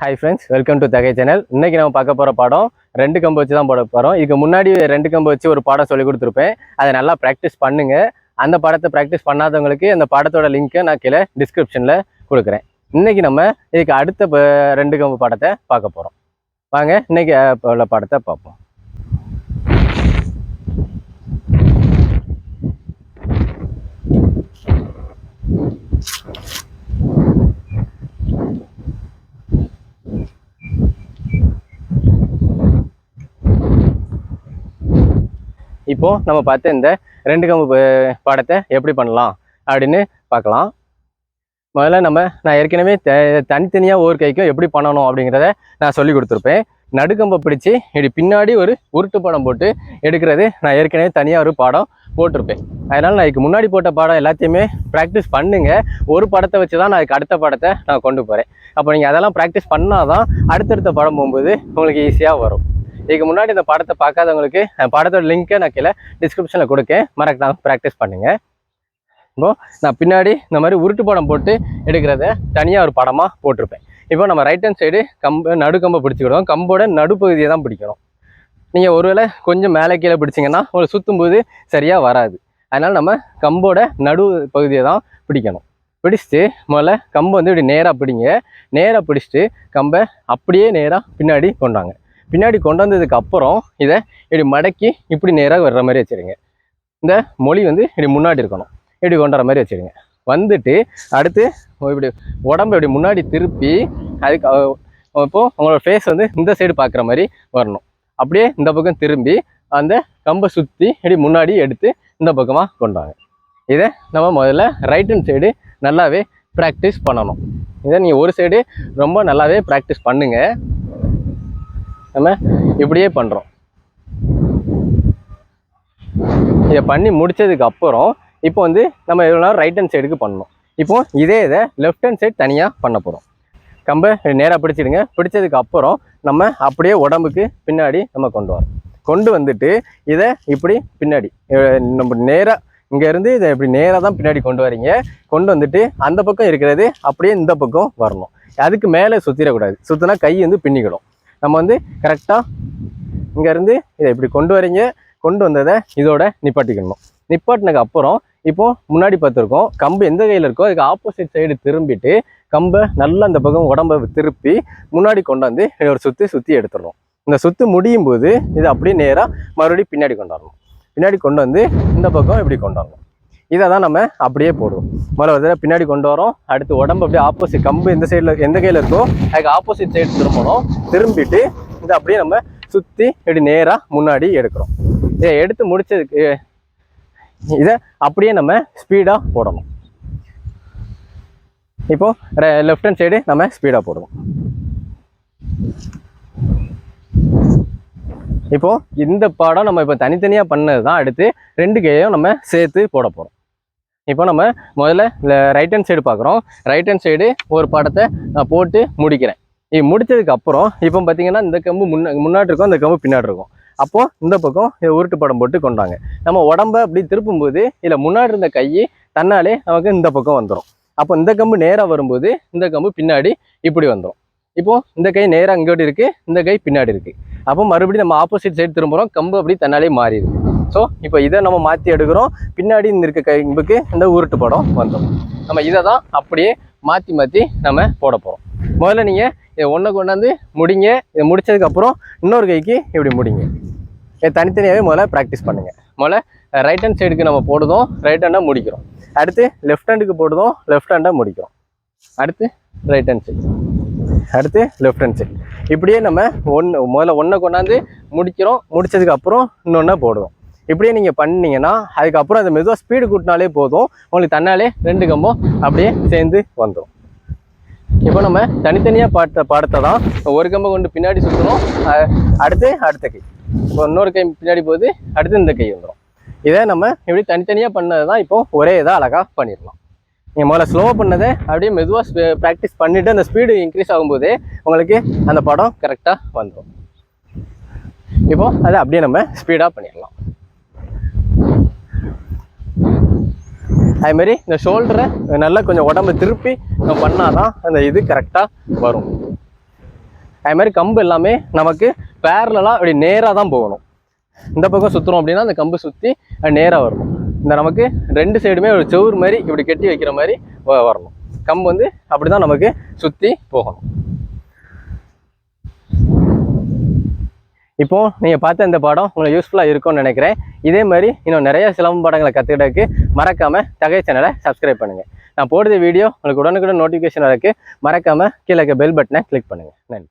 Hi friends welcome to தகை channel இன்றைக்கி நம்ம பார்க்க போகிற பாடம் ரெண்டு கம்பு வச்சு தான் போட போகிறோம் இதுக்கு முன்னாடி ரெண்டு கம்பு வச்சு ஒரு பாடம் சொல்லி கொடுத்துருப்பேன். அதை நல்லா ப்ராக்டிஸ் பண்ணுங்கள் அந்த பாடத்தை ப்ராக்டிஸ் பண்ணாதவங்களுக்கு அந்த பாடத்தோட லிங்க்கை நான் கீழே டிஸ்கிரிப்ஷனில் கொடுக்குறேன். இன்றைக்கி நம்ம இதுக்கு அடுத்த ரெண்டு கம்பு பாடத்தை பார்க்க போகிறோம் வாங்க இன்றைக்கி உள்ள பாடத்தை பார்ப்போம். இப்போ நம்ம பார்த்த இந்த ரெண்டு கம்பு படத்தை பாடத்தை எப்படி பண்ணலாம் அப்படின்னு பார்க்கலாம். முதல்ல நம்ம நான் ஏற்கனவே த தனித்தனியாக ஒவ்வொரு கைக்கும் எப்படி பண்ணணும் அப்படிங்கிறத நான் சொல்லி கொடுத்துருப்பேன். நடுக்கம்பை பிடிச்சி இப்படி பின்னாடி ஒரு உருட்டு படம் போட்டு எடுக்கிறது நான் ஏற்கனவே தனியாக ஒரு பாடம் போட்டிருப்பேன். அதனால் நான் இதுக்கு முன்னாடி போட்ட பாடம் எல்லாத்தையுமே ப்ராக்டிஸ் பண்ணுங்கள் ஒரு படத்தை வச்சு தான் நான் அதுக்கு அடுத்த படத்தை நான் கொண்டு போகிறேன் அப்போ நீங்கள் அதெல்லாம் ப்ராக்டிஸ் பண்ணால் தான் அடுத்தடுத்த படம் போகும்போது உங்களுக்கு ஈஸியாக வரும். இதுக்கு முன்னாடி இந்த படத்தை பார்க்காதவங்களுக்கு அந்த படத்தோட லிங்க்கை நான் கீழே டிஸ்கிரிப்ஷனில் கொடுக்கேன். மறக்காம ப்ராக்டிஸ் பண்ணுங்கள் இப்போ நான் பின்னாடி இந்த மாதிரி உருட்டு படம் போட்டு எடுக்கிறத தனியாக ஒரு படமாக போட்டிருப்பேன். இப்போ நம்ம ரைட் ஹேண்ட் சைடு கம்பு நடுக்கம்பை பிடிச்சிக்கிடுவோம். கம்போட நடுப்பகுதியை தான் பிடிக்கிறோம். நீங்கள் ஒருவேளை கொஞ்சம் மேலே கீழே பிடிச்சிங்கன்னா உங்களுக்கு சுற்றும்போது சரியாக வராது. அதனால் நம்ம கம்போட நடு பகுதியை தான் பிடிக்கணும். பிடிச்சிட்டு முதல்ல கம்பை வந்து இப்படி நேராக பிடிங்க. நேராக பிடிச்சிட்டு கம்பை அப்படியே நேராக பின்னாடி கொண்டாங்க. பின்னாடி கொண்டு வந்ததுக்கு அப்புறம் இதை இப்படி மடக்கி இப்படி நேராக வர்ற மாதிரி வச்சிருங்க. இந்த மொழி வந்து இப்படி முன்னாடி இருக்கணும். இப்படி கொண்டு வர மாதிரி வச்சிருங்க. வந்துட்டு அடுத்து இப்படி உடம்பு இப்படி முன்னாடி திருப்பி அதுக்கு இப்போது அவங்களோட உங்களோட ஃபேஸ் வந்து இந்த சைடு பார்க்குற மாதிரி வரணும். அப்படியே இந்த பக்கம் திரும்பி அந்த கம்பை சுற்றி இப்படி முன்னாடி எடுத்து இந்த பக்கமாக கொண்டு வாங்க. இதை நம்ம முதல்ல ரைட் ஹண்ட் சைடு நல்லாவே ப்ராக்டிஸ் பண்ணணும். இதை நீங்கள் ஒரு சைடு ரொம்ப நல்லாவே ப்ராக்டிஸ் பண்ணுங்கள் நம்ம இப்படியே பண்ணுறோம் இதை பண்ணி முடித்ததுக்கு அப்புறம் இப்போ வந்து நம்ம எவ்வளோ நேரம் ரைட் ஹேண்ட் சைடுக்கு பண்ணணும். இப்போ இதே இதை லெஃப்ட் ஹேண்ட் சைடு தனியாக பண்ண போகிறோம் கம்பை நேராக பிடிச்சிடுங்க. பிடிச்சதுக்கு அப்புறம் நம்ம அப்படியே உடம்புக்கு பின்னாடி நம்ம கொண்டு வரோம் கொண்டு வந்துட்டு இதை இப்படி பின்னாடி நம்ம நேராக இங்கேருந்து இதை இப்படி நேராக தான் பின்னாடி கொண்டு வரீங்க. கொண்டு வந்துட்டு அந்த பக்கம் இருக்கிறது அப்படியே இந்த பக்கம் வரணும். அதுக்கு மேலே சுற்றிடக்கூடாது சுற்றினா கை வந்து பின்னிக்கிடும். நம்ம வந்து கரெக்டாக இங்கேருந்து இதை இப்படி கொண்டு வரீங்க. கொண்டு வந்ததை இதோட நிப்பாட்டிக்கணும். நிப்பாட்டினதுக்கு அப்புறம் இப்போ முன்னாடி பார்த்துருக்கோம் கம்பு எந்த கையில் இருக்கோ அதுக்கு ஆப்போசிட் சைடு திரும்பிட்டு கம்பை நல்லா அந்த பக்கம் உடம்ப திருப்பி முன்னாடி கொண்டாந்து இதை ஒரு சுற்றி சுற்றி எடுத்துடணும். இந்த சுற்று முடியும் போது இதை அப்படியே நேராக மறுபடியும் பின்னாடி கொண்டாடணும் பின்னாடி கொண்டு வந்து இந்த பக்கம் இப்படி கொண்டாடணும் இதை தான் நம்ம அப்படியே போடுவோம். முதல்ல ஒரு பின்னாடி கொண்டு வரோம். அடுத்து உடம்பு அப்படியே ஆப்போசிட் கம்பு எந்த சைடில் எந்த கையில் இருக்கோ அதுக்கு ஆப்போசிட் சைடு திரும்பணும். திரும்பிட்டு இதை அப்படியே நம்ம சுற்றி இப்படி நேராக முன்னாடி எடுக்கிறோம். இதை எடுத்து முடிச்சதுக்கு இதை அப்படியே நம்ம ஸ்பீடாக போடணும். இப்போ லெஃப்ட் ஹேண்ட் சைடு நம்ம ஸ்பீடாக போடுவோம். இப்போ இந்த பாடம் நம்ம இப்போ தனித்தனியாக பண்ணது தான் அடுத்து ரெண்டு கையையும் நம்ம சேர்த்து போட போகிறோம் இப்போ நம்ம முதல்ல ரைட் ஹேண்ட் சைடு பார்க்குறோம். ரைட் ஹேண்ட் சைடு ஒரு படத்தை நான் போட்டு முடிக்கிறேன். இது முடித்ததுக்கு அப்புறம் இப்போ பார்த்தீங்கன்னா இந்த கம்பு முன்னா முன்னாடி இருக்கும் இந்த கம்பு பின்னாடி இருக்கும். அப்போ இந்த பக்கம் இதை உருட்டு படம் போட்டு கொண்டாங்க. நம்ம உடம்ப அப்படி திருப்பும்போது இதில் முன்னாடி இருந்த கை தன்னாலே நமக்கு இந்த பக்கம் வந்துடும் அப்போ இந்த கம்பு நேராக வரும்போது இந்த கம்பு பின்னாடி இப்படி வந்துடும் இப்போது இந்த கை நேராக இங்கோட்டி இருக்குது இந்த கை பின்னாடி இருக்குது அப்போ மறுபடியும் நம்ம ஆப்போசிட் சைடு திரும்புகிறோம் கம்பு அப்படி தன்னாலே மாறிடுது. ஸோ இப்போ இதை நம்ம மாற்றி எடுக்கிறோம். பின்னாடி இந்த இருக்க கைம்புக்கு இந்த உருட்டு படம் வந்துடும் நம்ம இதை தான் அப்படியே மாற்றி மாற்றி நம்ம போட போகிறோம் முதல்ல நீங்கள் இதை ஒன்றை கொண்டாந்து முடிங்க. இதை முடிச்சதுக்கப்புறம் இன்னொரு கைக்கு இப்படி முடிங்க. இதை தனித்தனியாகவே முதல்ல ப்ராக்டிஸ் பண்ணுங்கள் முதல்ல ரைட் ஹேண்ட் சைடுக்கு நம்ம போடுதோம் ரைட் ஹேண்டாக முடிக்கிறோம். அடுத்து லெஃப்ட் ஹேண்டுக்கு போடுதோம் லெஃப்ட் ஹேண்டாக முடிக்கிறோம். அடுத்து ரைட் ஹேண்ட் சைடு அடுத்து லெஃப்ட் ஹேண்ட் சைடு இப்படியே நம்ம ஒன்று முதல்ல ஒன்றை கொண்டாந்து முடிக்கிறோம். முடிச்சதுக்கு அப்புறம் இன்னொன்று போடுவோம் இப்படியே நீங்கள் பண்ணிங்கன்னா அதுக்கப்புறம் அந்த மெதுவாக ஸ்பீடு கூட்டினாலே போதும். உங்களுக்கு தன்னாலே ரெண்டு கம்பம் அப்படியே சேர்ந்து வந்துடும் இப்போ நம்ம தனித்தனியாக பாட்ட பாடத்தை தான் ஒரு கம்பை கொண்டு பின்னாடி சுற்றணும் அடுத்து அடுத்த கை. இப்போ இன்னொரு கை பின்னாடி போகுது அடுத்து இந்த கை வந்துடும் இதை நம்ம இப்படி தனித்தனியாக பண்ணது தான் இப்போ ஒரே இதாக அழகாக பண்ணிடலாம். நீங்கள் முதல்ல ஸ்லோ பண்ணதை அப்படியே மெதுவாக ப்ராக்டிஸ் பண்ணிவிட்டு அந்த ஸ்பீடு இன்க்ரீஸ் ஆகும்போதே உங்களுக்கு அந்த படம் கரெக்டாக வந்துடும் இப்போ அதை அப்படியே நம்ம ஸ்பீடாக பண்ணிடலாம். அதுமாரி இந்த ஷோல்டரை நல்லா கொஞ்சம் உடம்ப திருப்பி நம்ம பண்ணாதான் அந்த இது கரெக்டாக வரும். அது மாதிரி கம்பு எல்லாமே நமக்கு பேரலாக அப்படி நேராக தான் போகணும். இந்த பக்கம் சுற்றுறோம் அப்படின்னா அந்த கம்பு சுற்றி நேராக வரணும். இந்த நமக்கு ரெண்டு சைடுமே ஒரு செவுரு மாதிரி இப்படி கட்டி வைக்கிற மாதிரி வரணும். கம்பு வந்து அப்படி தான் நமக்கு சுற்றி போகணும். இப்போ நீங்கள் பார்த்த இந்த பாடம் உங்களுக்கு யூஸ்ஃபுல்லாக இருக்கும்னு நினைக்கிறேன். இதே மாதிரி இன்னும் நிறைய சிலம்பு பாடங்களை கற்றுக்கிட்டதுக்கு மறக்காமல் தகை சேனலை சப்ஸ்கிரைப் பண்ணுங்கள் நான் போடுற வீடியோ உங்களுக்கு உடனுக்குடன் நோட்டிஃபிகேஷன் வரக்கு மறக்காமல் கீழே பெல் பட்டனை கிளிக் பண்ணுங்கள் நன்றி.